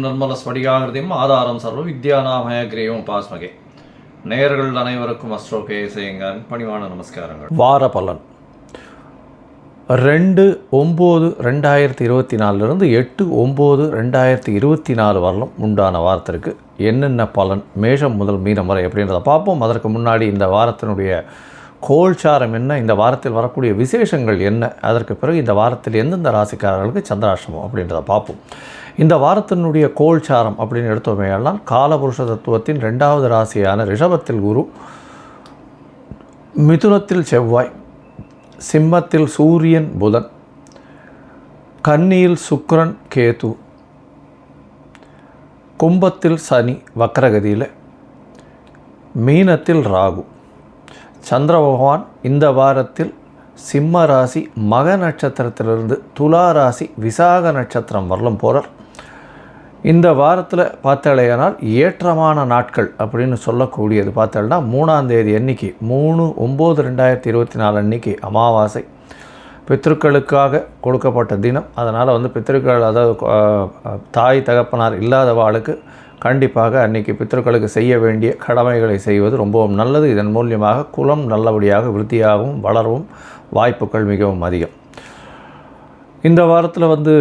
ஞானானந்தமயம் நிர்மல ஸ்படிகாகிருதியும் ஆதாரம் சர்வ வித்யாநாமய கிரேவம் பாஸ்மகே. நேயர்கள் அனைவருக்கும் அஸ்ட்ரோ கேசேங்கன் பணிவான நமஸ்காரங்கள். வார பலன். ரெண்டு ஒம்பது ரெண்டாயிரத்தி இருபத்தி நாலுலேருந்து எட்டு ஒம்பது ரெண்டாயிரத்தி இருபத்தி நாலு வரலும் உண்டான வாரத்திற்கு என்னென்ன பலன் மேஷம் முதல் மீனம் வரை அப்படின்றத பார்ப்போம். அதற்கு முன்னாடி இந்த வாரத்தினுடைய கோல்சாரம் என்ன இந்த வாரத்தில் வரக்கூடிய விசேஷங்கள் என்ன அதற்கு பிறகு இந்த வாரத்தில் எந்தெந்த ராசிக்காரர்களுக்கு சந்திராஷ்டமம் அப்படின்றத பார்ப்போம். இந்த வாரத்தினுடைய கோல்சாரம் அப்படின்னு எடுத்தோமேயானால் காலபுருஷ தத்துவத்தின் ரெண்டாவது ராசியான ரிஷபத்தில் குரு மிதுனத்தில் செவ்வாய் சிம்மத்தில் சூரியன் புதன் கன்னியில் சுக்ரன் கேது கும்பத்தில் சனி வக்ரகதியில் மீனத்தில் ராகு. சந்திர பகவான் இந்த வாரத்தில் சிம்ம ராசி மக நட்சத்திரத்திலிருந்து துலா ராசி விசாக நட்சத்திரம் வரலும் போகிறார் இந்த வாரத்தில் பார்த்தாலேயானால் ஏற்றமான நாட்கள் அப்படின்னு சொல்லக்கூடியது. பார்த்தோம்னா மூணாம் தேதி அன்னைக்கு மூணு ஒம்பது ரெண்டாயிரத்தி இருபத்தி நாலு அன்னைக்கு அமாவாசை. பித்ருக்களுக்காக கொடுக்கப்பட்ட தினம். அதனால் வந்து பித்ருக்கள் அதாவது தாய் தகப்பனார் இல்லாதவாளுக்கு கண்டிப்பாக அன்னைக்கு பித்ருக்களுக்கு செய்ய வேண்டிய கடமைகளை செய்வது ரொம்பவும் நல்லது. இதன் மூலியமாக குலம் நல்லபடியாக விருத்தியாகவும் வளரவும் வாய்ப்புகள் மிகவும் அதிகம். இந்த வாரத்தில் வந்து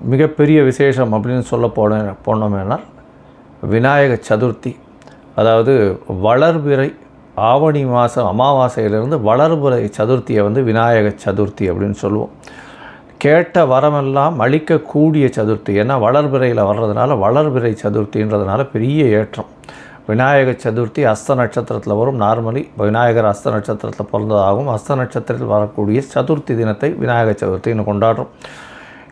மிகப்பெரிய விசேஷம் அப்படின்னு சொல்ல போன போனோமேனால் விநாயக சதுர்த்தி. அதாவது வளர்பிறை ஆவணி மாதம் அமாவாசையிலிருந்து வளர்பிறை சதுர்த்தியை வந்து விநாயக சதுர்த்தி அப்படின்னு சொல்லுவோம். கேட்ட வரமெல்லாம் அளிக்கக்கூடிய சதுர்த்தி. ஏன்னா வளர்பிறையில் வர்றதுனால வளர்பிறை சதுர்த்தின்றதுனால பெரிய ஏற்றம். விநாயக சதுர்த்தி அஸ்த நட்சத்திரத்தில் வரும். நார்மலி விநாயகர் அஸ்த நட்சத்திரத்தில் பிறந்ததாகவும் அஸ்த நட்சத்திரத்தில் வரக்கூடிய சதுர்த்தி தினத்தை விநாயக சதுர்த்தின்னு கொண்டாடுறோம்.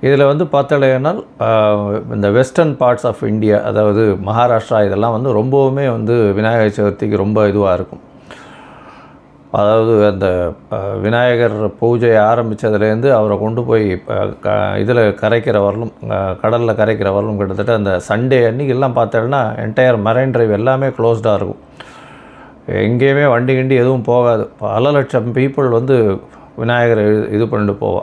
இதில் வந்து பார்த்தலையானால் இந்த வெஸ்டர்ன் பார்ட்ஸ் ஆஃப் இந்தியா அதாவது மகாராஷ்டிரா இதெல்லாம் வந்து ரொம்பவுமே வந்து விநாயகர் சதுர்த்திக்கு ரொம்ப இதுவாக இருக்கும். அதாவது அந்த விநாயகர் பூஜை ஆரம்பித்ததுலேருந்து அவரை கொண்டு போய் க இதில் கரைக்கிற வரலும் கடலில் கரைக்கிற வரலும் கிட்டத்தட்ட அந்த சண்டே அன்னைக்கு எல்லாம் பார்த்தோன்னா என்டையர் மரைன் ட்ரைவ் எல்லாமே க்ளோஸ்டாக இருக்கும். எங்கேயுமே வண்டி கிண்டி எதுவும் போகாது. பல லட்சம் பீப்புள் வந்து விநாயகரை இது- பண்ணிட்டு போவா.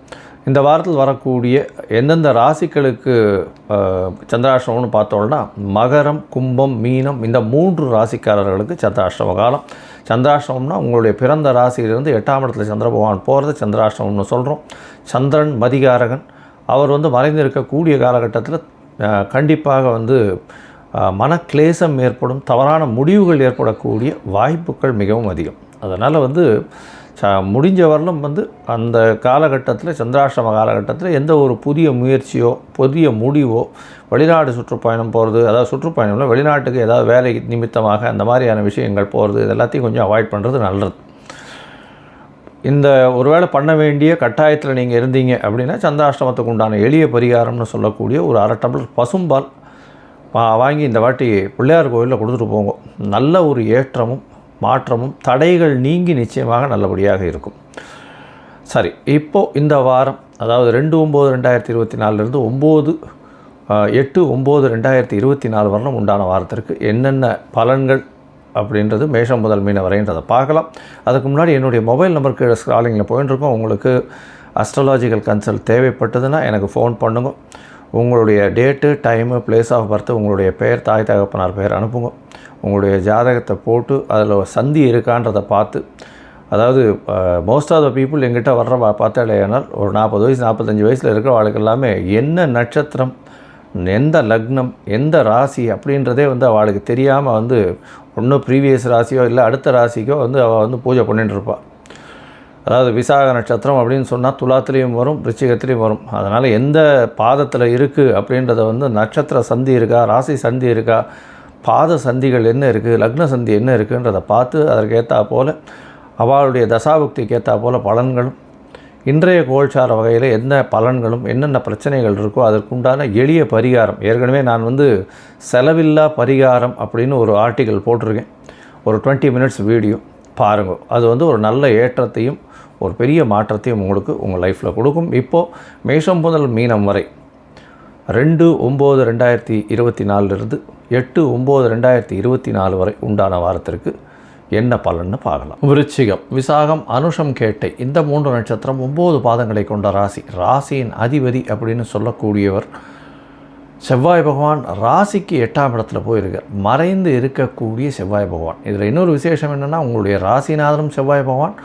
இந்த வாரத்தில் வரக்கூடிய எந்தெந்த ராசிகளுக்கு சந்திராஷ்டமம்னு பார்த்தோம்னா மகரம் கும்பம் மீனம் இந்த மூன்று ராசிக்காரர்களுக்கு சந்திராஷ்டம காலம். சந்திராஷ்டமம்னா உங்களுடைய பிறந்த ராசியிலிருந்து எட்டாம் இடத்துல சந்திர பகவான் போகிறது சந்திராஷ்டமம்னு சொல்கிறோம் சந்திரன் மதிகாரகன். அவர் வந்து மறைந்து இருக்கக்கூடிய காலகட்டத்தில் கண்டிப்பாக வந்து மனக்லேசம் ஏற்படும் தவறான முடிவுகள் ஏற்படக்கூடிய வாய்ப்புகள் மிகவும் அதிகம். அதனால் வந்து முடிஞ்ச வரலும் வந்து அந்த காலகட்டத்தில் சந்திராஷ்டம காலகட்டத்தில் எந்த ஒரு புதிய முயற்சியோ புதிய முடிவோ வெளிநாடு சுற்றுப்பயணம் போகிறது அதாவது சுற்றுப்பயணம்ல வெளிநாட்டுக்கு ஏதாவது வேலை நிமித்தமாக அந்த மாதிரியான விஷயங்கள் போகிறது இது எல்லாத்தையும் கொஞ்சம் அவாய்ட் பண்ணுறது நல்லது. இந்த ஒருவேளை பண்ண வேண்டிய கட்டாயத்தில் நீங்கள் இருந்தீங்க அப்படின்னா சந்திராஷ்டமத்துக்கு உண்டான எளிய பரிகாரம்னு சொல்லக்கூடிய ஒரு அரை டம்ளர் பசும்பால் வாங்கி இந்த வாட்டி பிள்ளையார் கோயிலில் கொடுத்துட்டு போங்க. நல்ல ஒரு ஏற்றமும் மாற்றமும் தடைகள் நீங்கி நிச்சயமாக நல்லபடியாக இருக்கும். சரி இப்போது இந்த வாரம் அதாவது ரெண்டு ஒம்பது ரெண்டாயிரத்தி இருபத்தி நாலுலேருந்து ஒம்பது எட்டு ஒம்பது ரெண்டாயிரத்தி இருபத்தி நாலு வரலும் உண்டான வாரத்திற்கு என்னென்ன பலன்கள் அப்படின்றது மேஷம் முதல் மீன வரைன்றதை பார்க்கலாம். அதுக்கு முன்னாடி என்னுடைய மொபைல் நம்பர் கீழே ஸ்க்ராலிங்கில் போயின்னு இருக்கோம் உங்களுக்கு அஸ்ட்ராலாஜிக்கல் கன்சல்ட் தேவைப்பட்டதுன்னா எனக்கு ஃபோன் பண்ணுங்க. உங்களுடைய date time place of birth உங்களுடைய பெயர் தாய் தகப்பனார் பெயர் அனுப்புங்க. உங்களுடைய ஜாதகத்தை போட்டு அதில் சந்தி இருக்கான்றதை பார்த்து அதாவது மோஸ்ட் ஆஃப் த பீப்புள் எங்கிட்ட வர்ற பா- ஒரு நாற்பது வயசு நாற்பத்தஞ்சு வயசில் இருக்கிற வாழ்க்கை எல்லாமே என்ன நட்சத்திரம் எந்த லக்னம் எந்த ராசி அப்படின்றதே வந்து அவளுக்கு தெரியாமல் வந்து ஒன்றும் ப்ரீவியஸ் ராசியோ இல்லை அடுத்த ராசிக்கோ வந்து அவள் வந்து பூஜை பண்ணிட்டுருப்பாள் அதாவது விசாக நட்சத்திரம் அப்படின்னு சொன்னால் துலாத்துலேயும் வரும் விருச்சிகத்துலேயும் வரும். அதனால் எந்த பாதத்தில் இருக்குது அப்படின்றத வந்து நட்சத்திர சந்தி இருக்கா ராசி சந்தி இருக்கா பாத சந்திகள் என்ன இருக்குது லக்ன சந்தி என்ன இருக்குன்றதை பார்த்து அதற்கேற்றா போல் அவளுடைய தசாபுக்திக்கு ஏற்றா போல் பலன்களும் இன்றைய கோல்சார வகையில் என்ன பலன்களும் என்னென்ன பிரச்சனைகள் இருக்கோ அதற்குண்டான எளிய பரிகாரம். ஏற்கனவே நான் வந்து செலவில்லா பரிகாரம் அப்படின்னு ஒரு ஆர்டிக்கல் போட்டிருக்கேன். ஒரு 20 மினிட்ஸ் வீடியோ. பாருங்கள் அது வந்து ஒரு நல்ல ஏற்றத்தையும் ஒரு பெரிய மாற்றத்தையும் உங்களுக்கு உங்கள் லைஃப்பில் கொடுக்கும். இப்போது மேஷம் முதல் மீனம் வரை ரெண்டு ஒம்பது ரெண்டாயிரத்தி இருபத்தி நாலுலேருந்து எட்டு ஒம்பது ரெண்டாயிரத்தி இருபத்தி நாலு வரை உண்டான வாரத்திற்கு என்ன பலன்னு பார்க்கலாம். விருச்சிகம் விசாகம் அனுஷம் கேட்டை இந்த மூன்று நட்சத்திரம் ஒம்பது பாதங்களை கொண்ட ராசி. ராசியின் அதிபதி அப்படின்னு சொல்லக்கூடியவர் செவ்வாய் பகவான் ராசிக்கு எட்டாம் இடத்துல போயிருக்கார். மறைந்து இருக்கக்கூடிய செவ்வாய் பகவான். இதில் இன்னொரு விசேஷம் என்னென்னா உங்களுடைய ராசிநாதனும் செவ்வாய் பகவான்.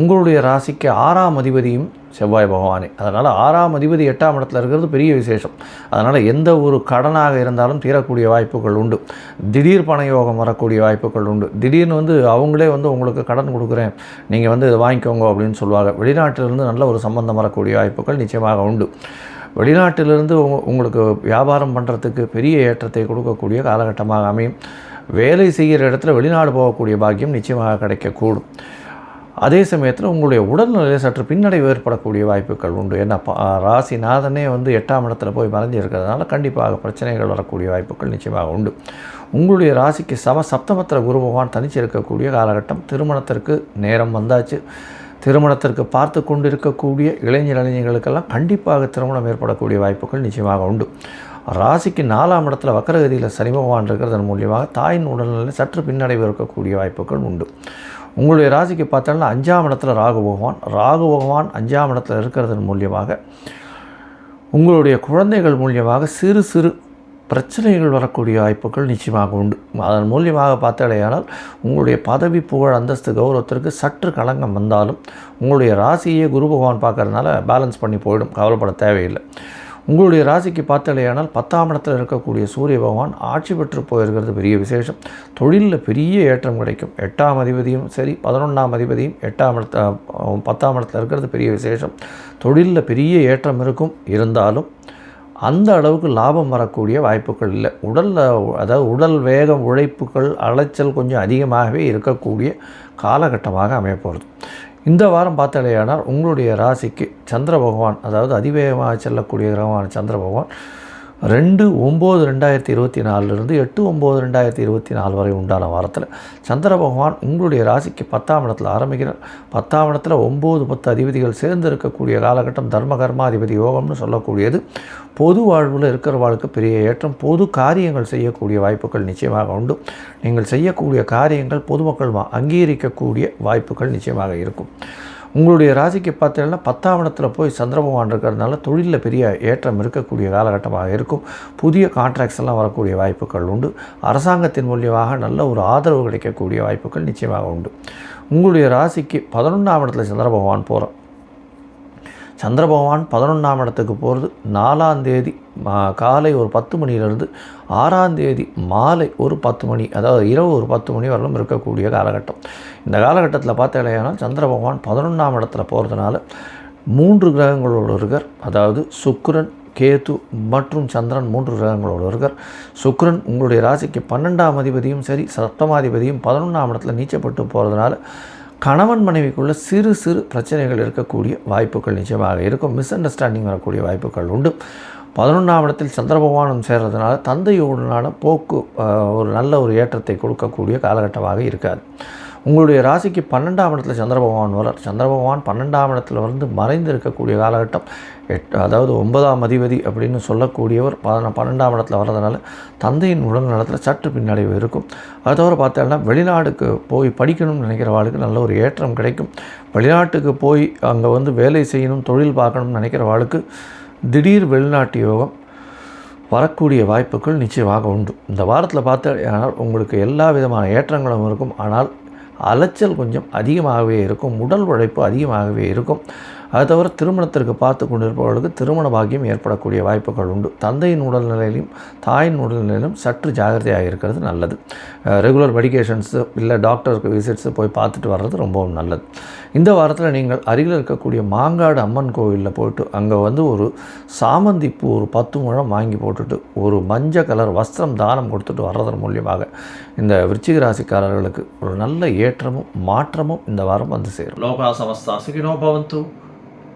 உங்களுடைய ராசிக்கு ஆறாம் அதிபதியும் செவ்வாய் பகவானே. அதனால் ஆறாம் அதிபதி எட்டாம் இடத்துல இருக்கிறது பெரிய விசேஷம். அதனால் எந்த ஒரு கடனாக இருந்தாலும் தீரக்கூடிய வாய்ப்புகள் உண்டு. திடீர் பண யோகம் வரக்கூடிய வாய்ப்புகள் உண்டு. திடீர்னு வந்து அவங்களே வந்து உங்களுக்கு கடன் கொடுக்குறேன். நீங்கள் வந்து இதை வாங்கிக்கோங்க அப்படின்னு சொல்லுவாங்க. வெளிநாட்டிலிருந்து நல்ல ஒரு சம்பந்தம் வரக்கூடிய வாய்ப்புகள் நிச்சயமாக உண்டு. வெளிநாட்டிலிருந்து உங்களுக்கு வியாபாரம் பண்ணுறதுக்கு பெரிய ஏற்றத்தை கொடுக்கக்கூடிய காலகட்டமாக அமையும். வேலை செய்கிற இடத்துல வெளிநாடு போகக்கூடிய பாக்கியம் நிச்சயமாக கிடைக்கக்கூடும். அதே சமயத்தில் உங்களுடைய உடல்நிலையில் சற்று பின்னடைவு ஏற்படக்கூடிய வாய்ப்புகள் உண்டு. ஏன்னா பா- ராசிநாதனே வந்து எட்டாம் இடத்துல போய் மறைஞ்சு இருக்கிறதுனால கண்டிப்பாக பிரச்சனைகள் வரக்கூடிய வாய்ப்புகள் நிச்சயமாக உண்டு. உங்களுடைய ராசிக்கு சம சப்தமத்தில் குரு பகவான் தனிச்சு இருக்கக்கூடிய காலகட்டம். திருமணத்திற்கு நேரம் வந்தாச்சு. திருமணத்திற்கு பார்த்து கொண்டிருக்கக்கூடிய இளைஞர் இளைஞர்களுக்கெல்லாம் கண்டிப்பாக திருமணம் ஏற்படக்கூடிய வாய்ப்புகள் நிச்சயமாக உண்டு. ராசிக்கு நாலாம் இடத்துல வக்கரகதியில் சனி பகவான் இருக்கிறதன் மூலியமாக தாயின் உடல்நிலை சற்று பின்னடைவு இருக்கக்கூடிய வாய்ப்புகள் உண்டு. உங்களுடைய ராசிக்கு பார்த்தோம்னா அஞ்சாம் இடத்துல ராகு பகவான். ராகு பகவான் அஞ்சாம் இடத்துல இருக்கிறதன் மூலியமாக உங்களுடைய குழந்தைகள் மூலியமாக சிறு சிறு பிரச்சனைகள் வரக்கூடிய வாய்ப்புகள் நிச்சயமாக உண்டு. அதன் மூலியமாக பார்த்தாலேயானால் உங்களுடைய பதவி புகழ் அந்தஸ்து கௌரவத்திற்கு சற்று களங்கம் வந்தாலும் உங்களுடைய ராசியே குரு பகவான் பார்க்கறதுனால பேலன்ஸ் பண்ணி போயிடும். கவலைப்பட தேவையில்லை. உங்களுடைய ராசிக்கு பார்த்தலையானால் பத்தாம் இடத்தில் இருக்கக்கூடிய சூரிய பகவான் ஆட்சி பெற்று போயிருக்கிறது பெரிய விசேஷம். தொழிலில் பெரிய ஏற்றம் கிடைக்கும். எட்டாம் அதிபதியும் சரி பதினொன்றாம் அதிபதியும் எட்டாம் இடத்த பத்தாம் இடத்துல இருக்கிறது பெரிய விசேஷம். தொழிலில் பெரிய ஏற்றம் இருக்கும். இருந்தாலும் அந்த அளவுக்கு லாபம் வரக்கூடிய வாய்ப்புகள் இல்லை. உடலில் அதாவது உடல் வேகம் உழைப்புகள் அலைச்சல் கொஞ்சம் அதிகமாகவே இருக்கக்கூடிய காலகட்டமாக அமையப்போகிறது. இந்த வாரம் பார்த்தாலேயானால் உங்களுடைய ராசிக்கு சந்திர பகவான் அதாவது அதிவேகமாக செல்லக்கூடிய கிரகமான சந்திர பகவான் ரெண்டு ஒம்பது ரெண்டாயிரத்தி இருபத்தி நாலுலேருந்து எட்டு ஒம்பது ரெண்டாயிரத்தி இருபத்தி நாலு வரை உண்டான வாரத்தில் சந்திர பகவான் உங்களுடைய ராசிக்கு பத்தாம் இடத்தில் ஆரம்பிக்கிறார். பத்தாம் இடத்துல ஒம்பது பத்து அதிபதிகள் சேர்ந்து இருக்கக்கூடிய காலகட்டம் தர்ம கர்மாதிபதி யோகம்னு சொல்லக்கூடியது. பொது வாழ்வில் இருக்கிறவாளுக்கு பெரிய ஏற்றம் பொது காரியங்கள் செய்யக்கூடிய வாய்ப்புகள் நிச்சயமாக உண்டு. நீங்கள் செய்யக்கூடிய காரியங்கள் பொதுமக்கள் அங்கீகரிக்கக்கூடிய வாய்ப்புகள் நிச்சயமாக இருக்கும். உங்களுடைய ராசிக்கு பார்த்தீங்கன்னா பத்தாம் இடத்துல போய் சந்திர பகவான் இருக்கிறதுனால தொழிலில் பெரிய ஏற்றம் இருக்கக்கூடிய காலகட்டமாக இருக்கும். புதிய கான்ட்ராக்ட்ஸ் எல்லாம் வரக்கூடிய வாய்ப்புகள் உண்டு. அரசாங்கத்தின் மூலியமாக நல்ல ஒரு ஆதரவு கிடைக்கக்கூடிய வாய்ப்புகள் நிச்சயமாக உண்டு. உங்களுடைய ராசிக்கு பதினொன்றாம் இடத்துல சந்திர பகவான் சந்திர பகவான் பதினொன்றாம் இடத்துக்கு போகிறது. நாலாம் தேதி காலை ஒரு பத்து மணிலேருந்து ஆறாம் தேதி மாலை ஒரு பத்து மணி அதாவது இரவு ஒரு பத்து மணி வரலும் இருக்கக்கூடிய காலகட்டம். இந்த காலகட்டத்தில் பார்த்தீங்கன்னா சந்திர பகவான் பதினொன்றாம் இடத்துல போகிறதுனால மூன்று கிரகங்களோடு இருக்கார். அதாவது சுக்கிரன் கேது மற்றும் சந்திரன் மூன்று கிரகங்களோடு இருக்கார். சுக்கிரன் உங்களுடைய ராசிக்கு பன்னெண்டாம் அதிபதியும் சரி சப்தமாதிபதியும் பதினொன்றாம் இடத்துல நீச்சப்பட்டு போகிறதுனால கணவன் மனைவிக்குள்ள சிறு சிறு பிரச்சனைகள் இருக்கக்கூடிய வாய்ப்புகள் நிச்சயமாக இருக்கும். மிஸ் அண்டர்ஸ்டாண்டிங் வரக்கூடிய வாய்ப்புகள் உண்டு. பதினொன்றாம் இடத்தில் சந்திர பகவானும் சேர்றதுனால தந்தையோடனான போக்கு ஒரு நல்ல ஒரு ஏற்றத்தை கொடுக்கக்கூடிய காலகட்டமாக இருக்காது. உங்களுடைய ராசிக்கு பன்னெண்டாம் இடத்துல சந்திர பகவான் வரார் சந்திர பகவான் பன்னெண்டாம் இடத்துல வந்து மறைந்து இருக்கக்கூடிய காலகட்டம் எட் அதாவது ஒன்பதாம் அதிபதி அப்படின்னு சொல்லக்கூடியவர் பதின பன்னெண்டாம் இடத்துல வர்றதுனால தந்தையின் உடல் நலத்தில் சற்று பின்னடைவு இருக்கும். அது தவிர பார்த்தோம்னா வெளிநாடுக்கு போய் படிக்கணும்னு நினைக்கிறவாளுக்கு நல்ல ஒரு ஏற்றம் கிடைக்கும். வெளிநாட்டுக்கு போய் அங்கே வந்து வேலை செய்யணும் தொழில் பார்க்கணும்னு நினைக்கிறவாளுக்கு திடீர் வெளிநாட்டு யோகம் வரக்கூடிய வாய்ப்புகள் நிச்சயமாக உண்டு. இந்த வாரத்தில் பார்த்து ஆனால் உங்களுக்கு எல்லா விதமான ஏற்றங்களும் இருக்கும். ஆனால் அலைச்சல் கொஞ்சம் அதிகமாகவே இருக்கும். உடல் உழைப்பு அதிகமாகவே இருக்கும். அது தவிர திருமணத்திற்கு பார்த்து கொண்டிருப்பவர்களுக்கு திருமண பாக்கியம் ஏற்படக்கூடிய வாய்ப்புகள் உண்டு. தந்தையின் உடல்நிலையிலும் தாயின் உடல்நிலையிலும் சற்று ஜாகிரதையாக இருக்கிறது நல்லது. ரெகுலர் மெடிகேஷன்ஸு இல்லை டாக்டருக்கு விசிட்ஸு போய் பார்த்துட்டு வர்றது ரொம்பவும் நல்லது. இந்த வாரத்தில் நீங்கள் அருகில் இருக்கக்கூடிய மாங்காடு அம்மன் கோவிலில் போயிட்டு அங்கே வந்து ஒரு சாமந்தி பூ ஒரு பத்து முழம் வாங்கி போட்டுட்டு ஒரு மஞ்சள் கலர் வஸ்திரம் தானம் கொடுத்துட்டு வர்றதன் மூலியமாக இந்த விருச்சிக ராசிக்காரர்களுக்கு ஒரு நல்ல ஏற்றமும் மாற்றமும் இந்த வாரம் வந்து சேரும். லோகா சமஸ்தா சுகினோ பவந்து.